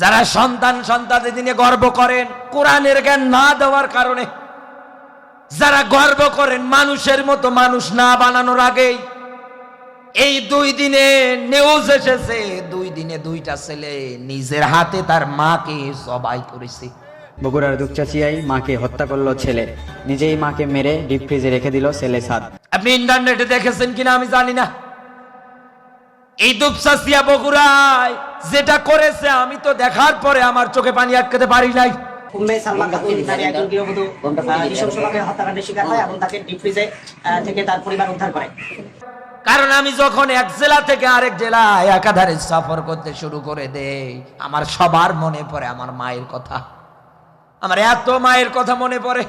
যারা সন্তান সন্তানদের দিনে গর্ব করেন কোরআনের জ্ঞান না দেওয়ার কারণে যারা গর্ব করেন মানুষের মতো মানুষ না বানানোর আগেই এই দুই দিনে নিউজ এসেছে দুই দিনে দুইটা ছেলে নিজের হাতে তার মাকে সবাই করেছে। বগুড়ার দুপচাচিয়াই মাকে হত্যা করল ছেলে। নিজেই মাকে মেরে ডিপ ফ্রিজে রেখে দিল ছেলে সাদ আপনি ইন্টারনেটে দেখেছেন কিনা আমি জানি না। এই দুপসাসিয়া বগুড়ায় যেটা করেছে আমি তো দেখার পরে আমার চোখে পানি আটকাতে পারি নাই। উম্মে সালমা খাতুন নারী একজন গৃহবধূ নৃশংসভাবে হত্যাকাণ্ডের শিকার হয় এবং তাকে ডিপ ফ্রিজে থেকে তার পরিবার উদ্ধার করে। কারণ আমি যখন এক জেলা থেকে আরেক জেলায় একাধারে সফর করতে শুরু করে দেই আমার সবার মনে পড়ে আমার মায়ের কথা। আমার এত মায়ের কথা মনে পড়ে।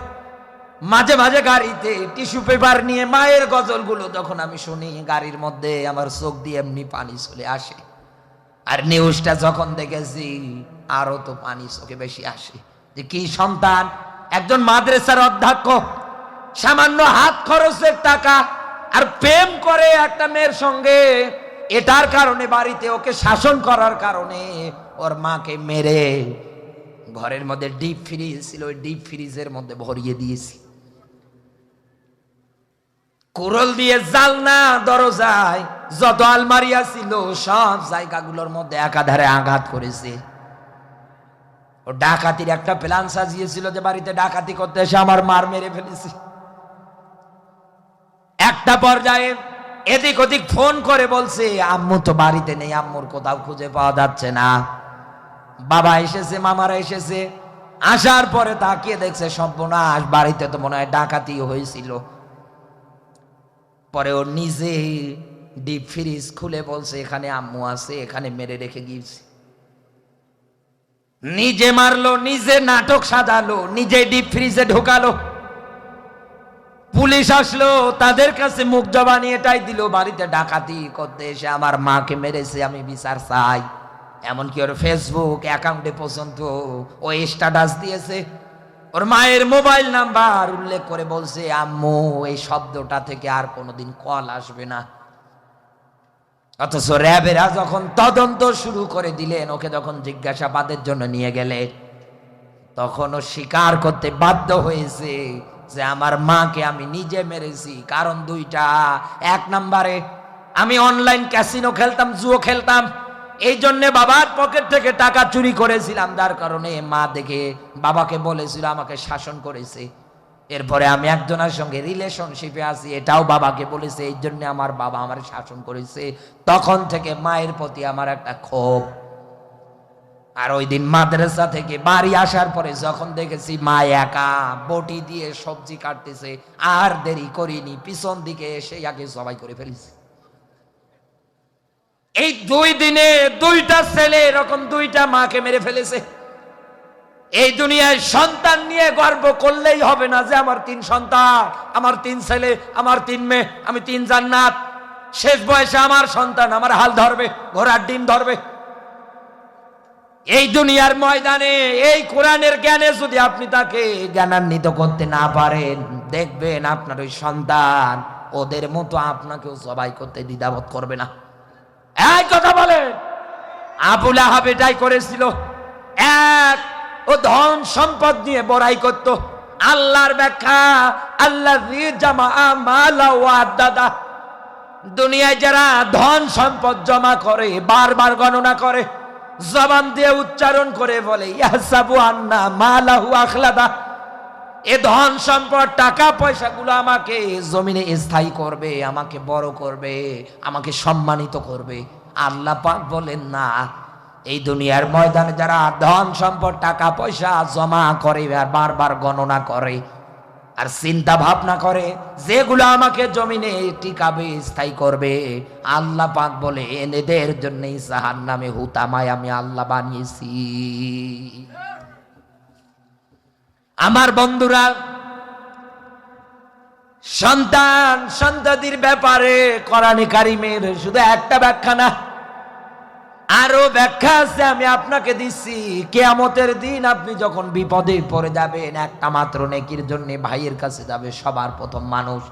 মাঝে মাঝে গাড়িতে টিস্যু পেপার নিয়ে মায়ের গজলগুলো যখন আমি শুনি, গাড়ির মধ্যে আমার চোখ দিয়ে এমনি পানি চলে আসে। আর নিউজটা যখন দেখেছি, আরও তো পানি চোখে বেশি আসে। যে কি সন্তান, একজন মাদ্রাসার অধ্যক্ষ, সামান্য হাত খরচের টাকা আর প্রেম করে একটা মেয়ের সঙ্গে, এটার কারণে বাড়িতে ওকে শাসন করার কারণে ওর মাকে মেরে ঘরের মধ্যে ডিপ ফ্রিজ ছিল, ওই ডিপ ফ্রিজের মধ্যে ভরিয়ে দিয়েছি। কুরল দিয়ে জালনা দরজায় যত আলমারিয়া ছিল সব জায়গাগুলোর মধ্যে একাধারে আঘাত করেছে। ও ডাকাতির একটা প্ল্যান সাজিয়েছিল যে বাড়িতে ডাকাতি করতে এসে আমার মার মেরে ফেলেছি। একটা পর্যায়ে এদিক ওদিক ফোন করে বলছে, আম্মু, তো বাড়িতে নেই, আম্মুর কোথাও খুঁজে পাওয়া যাচ্ছে না। বাবা এসেছে, মামারা এসেছে, আসার পরে তাকিয়ে দেখছে সর্বনাশ, বাড়িতে তো মনে হয় ডাকাতি হয়েছিল। পরে ও নিজে ডিপ ফ্রিজ খুলে বলছে, এখানে আম্মু আছে, এখানে মেরে রেখে গিয়েছে। নিজে মারলো, নিজে নাটক সাজালো, নিজে ডিপ ফ্রিজে ঢোকালো। পুলিশ আসলো, তাদের কাছে মুখ জবানি এটাই দিল, বাড়িতে ডাকাতি করতে এসে আমার মাকে মেরেছে, আমি বিচার চাই। এমনকি ওর ফেসবুক অ্যাকাউন্টে পর্যন্ত ও স্ট্যাটাস দিয়েছে। ওর মায়ের মোবাইল নাম্বার উল্লেখ করে বলছে, আম্মু, এই শব্দটা থেকে আর কোনোদিন কল আসবে না। অথচ র্যাবেরা যখন তদন্ত শুরু করে দিলেন, ওকে যখন জিজ্ঞাসাবাদের জন্য নিয়ে গেলে, তখন ও স্বীকার করতে বাধ্য হয়েছে যে, আমার মাকে আমি নিজে মেরেছি, কারণ দুইটা, এক নম্বরে আমি অনলাইন ক্যাসিনো খেলতাম, জুয়ো খেলতাম এই জন্য বাবার পকেট থেকে টাকা চুরি করেছিলাম, যার কারণে মা দেখে বাবাকে বলেছিল, আমাকে শাসন করেছে। এরপরে আমি একজনের সঙ্গে রিলেশনশিপে আছি, এটাও বাবাকে বলেছে, এই জন্য আমার বাবা আমার শাসন করেছে। তখন থেকে মায়ের প্রতি আমার একটা ক্ষোভ। আর ওই দিন মাদ্রাসা থেকে বাড়ি আসার পরে যখন দেখেছি মা একা বটি দিয়ে সবজি কাটতেছে, আর দেরি করিনি, পিছন দিকে এসে আগে সবাই করে ফেলেছি। এই দুই দিনে দুইটা ছেলে এরকম দুইটা মাকে মেরে ফেলেছে। এই দুনিয়ায় সন্তান নিয়ে গর্ব করলেই হবে না যে আমার তিন সন্তান, আমার তিন ছেলে, আমার তিন মেয়ে, আমি তিন জান্নাত। শেষ বয়সে আমার সন্তান, আমার হাল ধরবে, ঘোড়ার ডিম ধরবে। এই দুনিয়ার ময়দানে, এই কোরআনের জ্ঞানে যদি আপনি তাকে জ্ঞানান্বিত করতে না পারেন, দেখবেন আপনার ওই সন্তান ওদের মতো আপনাকেও সবাই করতে দ্বিধাবোধ করবে না। এই কথা বলেন, আবুল আহাব এটাই করেছিল। এক, ও ধন সম্পদ নিয়ে বড়াই করত। আল্লাহর ব্যাখ্যা আল্লাহ দাদা দুনিয়ায় যারা ধন সম্পদ জমা করে, বারবার গণনা করে, জবান দিয়ে উচ্চারণ করে বলে ইয়াসাবু আন্না মালাহু আখলাদা। এ ধন সম্পদ, টাকা, পয়সাগুলো আমাকে জমিনে স্থায়ী করবে, আমাকে বড় করবে, আমাকে সম্মানিত করবে। আল্লাহ পাক বলেন, না, এই দুনিয়ার ময়দানে যারা ধন সম্পদ, টাকা, পয়সা জমা করে আর বারবার গণনা করে আর চিন্তা ভাবনা করে, যেগুলো আমাকে জমিনে টিকাবে, স্থায়ী করবে, আল্লাহ পাক বলে এদের জন্যই সাহার নামে হুতামায় আমি আল্লাহ বানিয়েছি। আমার বন্ধুরা, সন্তান সন্ততির ব্যাপারে কোরআনে কারিমের শুধু একটা ব্যাখ্যা না আরও ব্যাখ্যা আছে আমি আপনাকে দিচ্ছি। কেয়ামতের দিন আপনি যখন বিপদে পড়ে যাবেন, একটা মাত্র নেকির জন্য ভাইয়ের কাছে যাবে সবার প্রথম মানুষ।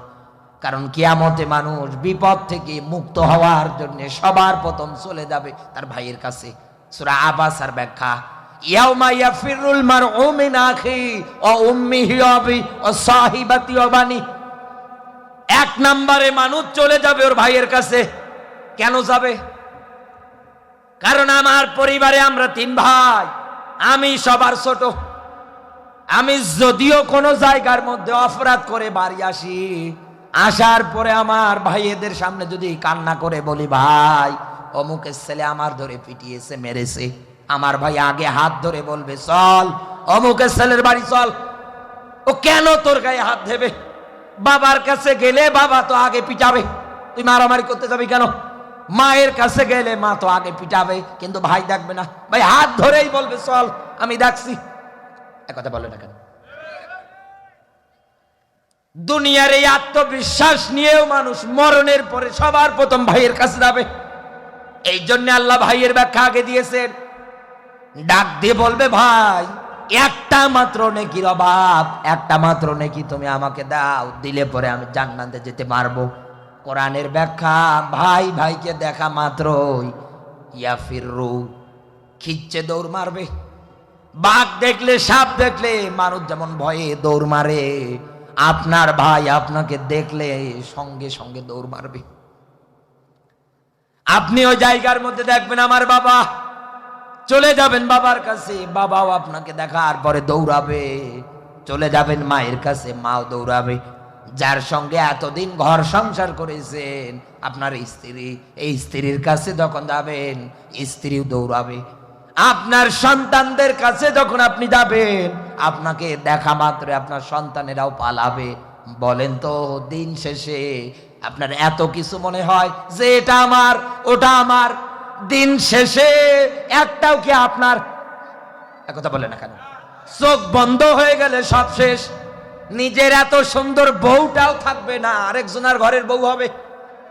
কারণ কেয়ামতে মানুষ বিপদ থেকে মুক্ত হওয়ার জন্য সবার প্রথম চলে যাবে তার ভাইয়ের কাছে। সুরা আবাস আর ব্যাখ্যা। ইয়াউমা ইয়াফিরুল মারউ মিন আখি ওয়া উম্মিহি ওয়া সাহিবাতি ওয়া বানি। এক নম্বরে মানুষ চলে যাবে ওর ভাইয়ের কাছে। কেন যাবে? কারণ আমার পরিবারে আমরা তিন ভাই। আমি সবার ছোট। আমি যদিও কোনো জায়গার মধ্যে অপরাধ করে বাড়ি আসি। আসার পরে আমার ভাইয়েদের সামনে যদি কান্না করে বলি, ভাই, অমুকের ছেলে আমার ধরে পিটিয়েছে, মেরেছে। আমার ভাই আগে হাত ধরে বলবে, চল, অমুকের ছেলের বাড়ি চল। ও কেন তোর গায়ে হাত দেবে? বাবার কাছে গেলে বাবা তো আগে পিটাবে। তুই মারামারি করতে যাবি কেন? মায়ের কাছে গেলে মা তো আগে পিটাবে, কিন্তু ভাই দেখবে না। ভাই হাত ধরেই বলবে, চল, আমি দেখছি কথা বলে না কেন? দুনিয়ার এই আত্মবিশ্বাস নিয়েও মানুষ মরণের পরে সবার প্রথম ভাইয়ের কাছে যাবে। এই জন্য আল্লাহ ভাইয়ের ব্যাখ্যা আগে দিয়েছেন। ডাক দিয়ে বলবে, ভাই, একটা মাত্র নেকির অভাব, একটা মাত্র নেকি তুমি আমাকে দাও, দিলে পরে আমি জান্নাতে যেতে পারব। কোরআনের ব্যাখ্যা, ভাই, ভাইকে দেখা মাত্রই ইয়াফিরু খিচ্ছে দৌড় মারবে। বাঘ দেখলে, সাপ দেখলে, মানুষ যেমন ভয়ে দৌড় মারে, আপনার ভাই আপনাকে দেখলে সঙ্গে সঙ্গে দৌড় মারবে। আপনি ওই জায়গার মধ্যে দেখবেন, আমার বাবা চলে যাবেন বাবার কাছে, বাবাও আপনাকে দেখার পরে দৌড়াবে। চলে যাবেন মায়ের কাছে, মাও দৌড়াবে। যার সঙ্গে এতদিন ঘর সংসার করেছেন, আপনার স্ত্রী, এই স্ত্রীর কাছে যখন যাবেন, স্ত্রীও দৌড়াবে। আপনার সন্তানদের কাছে যখন আপনি যাবেন, আপনাকে দেখা মাত্র আপনার সন্তানেরাও পালাবে। বলেন তো, দিন শেষে আপনার এত কিছু মনে হয় যে এটা আমার, ওটা আমার। দিন শেষে একটাও কি আপনার? কথা বলে না কেন? চোখ বন্ধ হয়ে গেলে সব শেষ। নিজের এত সুন্দর বউটাও থাকবে না, আরেকজনের ঘরের বউ হবে।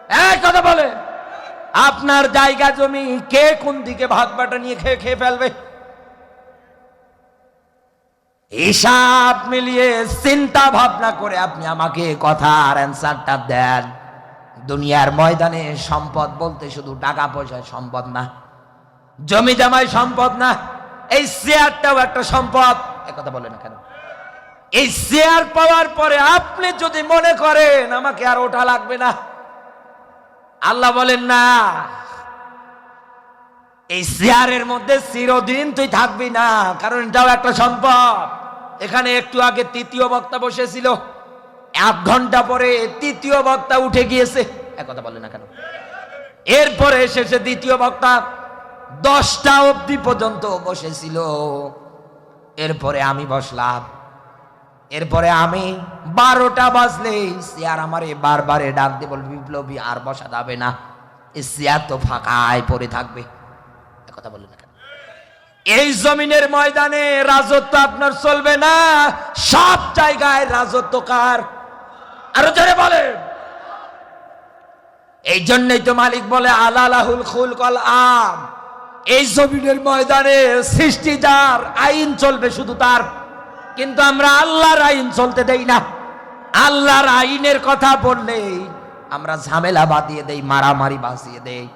এক কথা বলে। আপনার জায়গা জমি কে কোন দিকে ভাত বাটা নিয়ে খেয়ে খেয়ে ফেলবে? হিসাব মিলিয়ে চিন্তা ভাবনা করে আপনি আমাকে কথার অ্যান্সারটা দেন। দুনিয়ার ময়দানে সম্পদ বলতে শুধু টাকা পয়সা সম্পদ না, জমি জামাই সম্পদ না, এই শেয়ারটাও একটা সম্পদ। কথা বলে না কেন? এই শেয়ার পাওয়ার পরে আপনি যদি মনে করেন আমাকে আর ওটা লাগবে না। আল্লাহ বলেন, না, এই শেয়ারের মধ্যে চিরদিন তুই থাকবি না, কারণ এটাও একটা সম্পদ। এখানে একটু আগে তৃতীয় বক্তা বসেছিল। এক ঘণ্টা পরে তৃতীয় বক্তা উঠে গিয়েছে। কথা বলে না কেন? এরপরে শেষে দ্বিতীয় বক্তা দশটা অবধি পর্যন্ত বসেছিল। এরপরে আমি বসলাম। এরপরে আমি বারোটা বাজলেই চেয়ার আমারে বারবারে ডাক দিয়ে বল বিপ্লবী, আর বসা যাবে না। এই চেয়ার তো ফাঁকায় পড়ে থাকবে। কথা বললেন না এই জমিনের ময়দানে রাজত্ব আপনার চলবে না। সব জায়গায় রাজত্ব কার? আরও জোরে বলে এই জন্যই তো মালিক বলে, আলালাহুল খুল কল আম। এই জমিনের ময়দানে সৃষ্টি যার, আইন চলবে শুধু তার। কিন্তু আমরা আল্লাহর আইন চলতে দেই না। আল্লাহর আইনের কথা বললেই আমরা ঝামেলা বাঁধিয়ে দেই, মারামারি বাঁচিয়ে দেই।